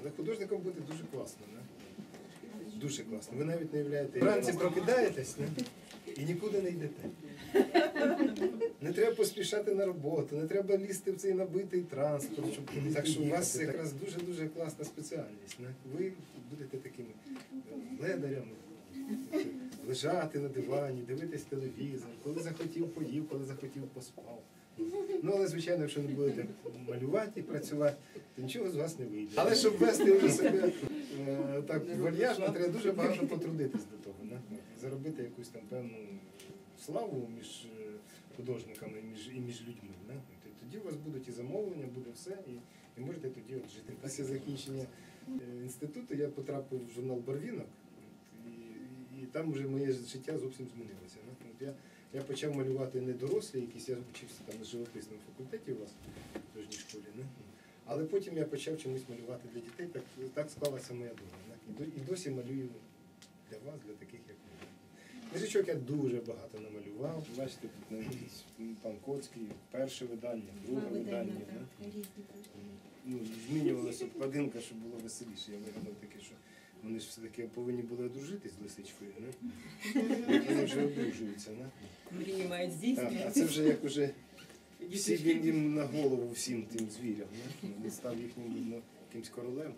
Але художником бути дуже класно. Не? Дуже класно. Ви навіть не уявляєте. Вранці прокидаєтесь не? і нікуди не йдете. Не треба поспішати на роботу, не треба лізти в цей набитий транспорт, щоб так що у вас якраз дуже-дуже класна спеціальність. Не? Ви будете такими ледарями. Лежати на дивані, дивитись телевізор, коли захотів, поїв, коли захотів, поспав. Ну, але, звичайно, якщо не будете малювати і працювати, то нічого з вас не вийде. Але щоб вести вже себе е, так вальяжно, треба дуже багато потрудитись до того. Не? Заробити якусь там певну славу між е, художниками і між, і між людьми. Не? Тоді у вас будуть і замовлення, буде все, і, і можете тоді от жити. Після закінчення е, інституту я потрапив в журнал Барвінок, і, і там вже моє життя зовсім змінилося. Не? От я, я почав малювати не дорослі, якісь я вчився там на живописному факультеті у вас в художній школі. Не? Але потім я почав чомусь малювати для дітей, так, так склалася моя доля. І, досі малюю для вас, для таких, як ви. Книжечок я дуже багато намалював. Бачите, тут навіть пан Коцький, перше видання, друге видання. ну, змінювалася обкладинка, щоб було веселіше. Я вигадав таке, що вони ж все-таки повинні були одружитись з лисичкою, не? Вони вже одружуються, не? Мрії мають здійснюватися. а це вже як уже всі він їм на голову всім тим звірям. Не? Він став їхнім видно, якимсь королем.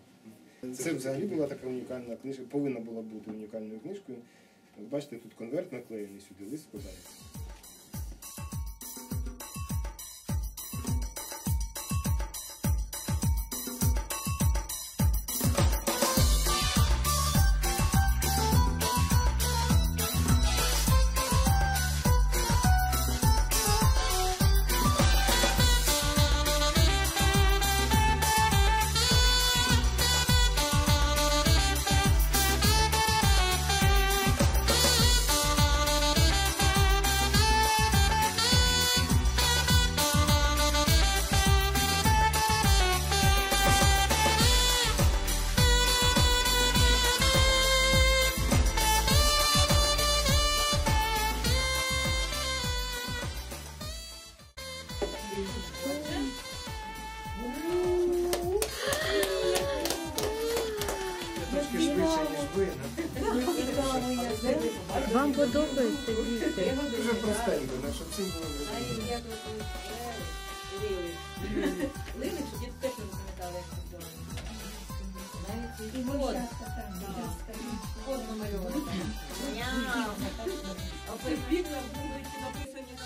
Це взагалі була така унікальна книжка, повинна була бути унікальною книжкою. Бачите, тут конверт наклеєний, сюди лист складається. Вам подобається діти? Дуже простенько, не? щоб всім було зрозуміло. Лили, що діти теж не запам'ятали, як це код. Код намальований. Були ті написані на